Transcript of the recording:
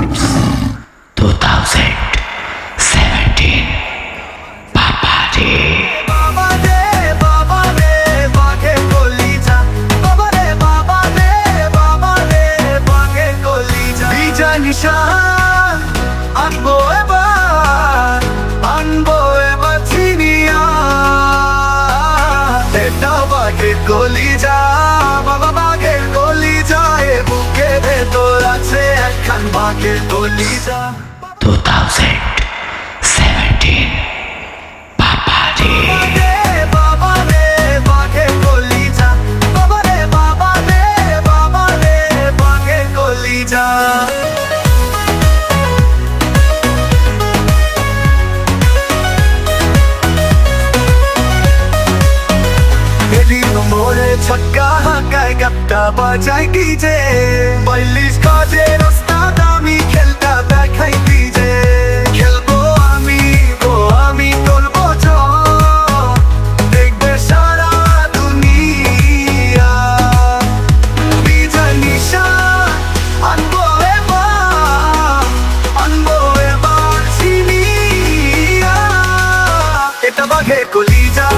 2017 Papadi বাবা রে বাবা রে বাবা একখান বাঘের কলিজা 2017 Papadi রে বাবা রে বাঘে কলিজা বাবা রে বাবা রে বাবা রে বাঘে কলিজা এলি নম্বরে ছক্কা হাঁকায় গাপটা বাজাই ডিজে বল্লিশ কাজে দেখে কলিজা